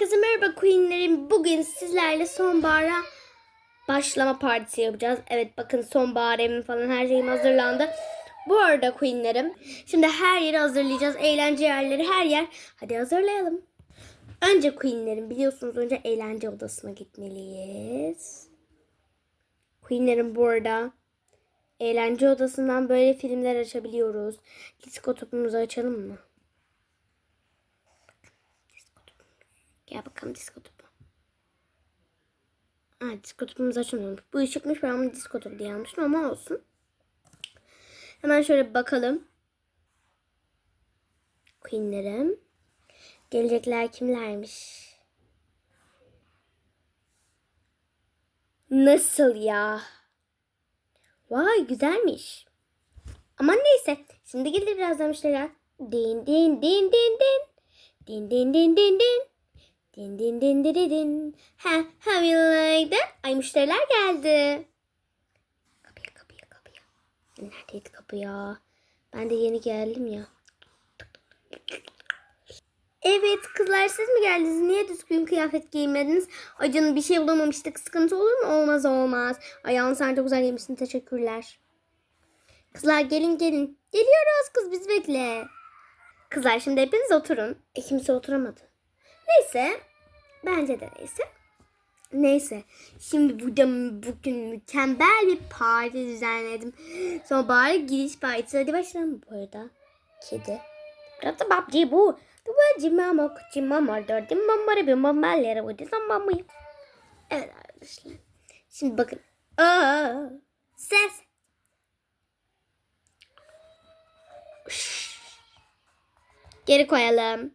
Herkese merhaba Queen'lerim. Bugün sizlerle sonbahara başlama partisi yapacağız. Evet bakın sonbahar evim falan her şeyim hazırlandı. Bu arada Queen'lerim şimdi her yeri hazırlayacağız. Eğlence yerleri her yer. Hadi hazırlayalım. Önce Queen'lerim biliyorsunuz önce eğlence odasına gitmeliyiz. Queen'lerim bu arada eğlence odasından böyle filmler açabiliyoruz. Disko topumuzu açalım mı? Gel bakalım disko topu. Ha disko topumuzu açamıyormuş. Bu ışıkmış ben bunu disko topu diye almıştım ama olsun. Hemen şöyle bakalım. Queenlerim. Gelecekler kimlermiş? Nasıl ya? Vay güzelmiş. Aman neyse. Şimdi gelir birazdan müşteriler. Din din din din din. Din din din din din. Din din din din din. Ha, how you like that? Ay müşteriler geldi. Kapıya kapıya kapıya. Neredeydi kapı ya? Ben de yeni geldim ya. Evet kızlar siz mi geldiniz? Niye düzgün kıyafet giymediniz? Ay canım bir şey bulamamıştık. Sıkıntı olur mu? Olmaz olmaz. Ayağın sen çok güzel yemişsin. Teşekkürler. Kızlar gelin gelin. Geliyoruz kız biz bekle. Kızlar şimdi hepiniz oturun. E kimse oturamadı. Neyse. Bence de neyse. Neyse. Şimdi burada bugün mükemmel bir parti düzenledim. Sonra bari giriş partisi. Hadi başlayalım bu arada. Kedi. Burada babci bu. Bu cimamok cimamor dördüm mamara bir mamalere bu dizem mamayı. Evet arkadaşlar. Şimdi bakın. Aa, ses. Geri koyalım.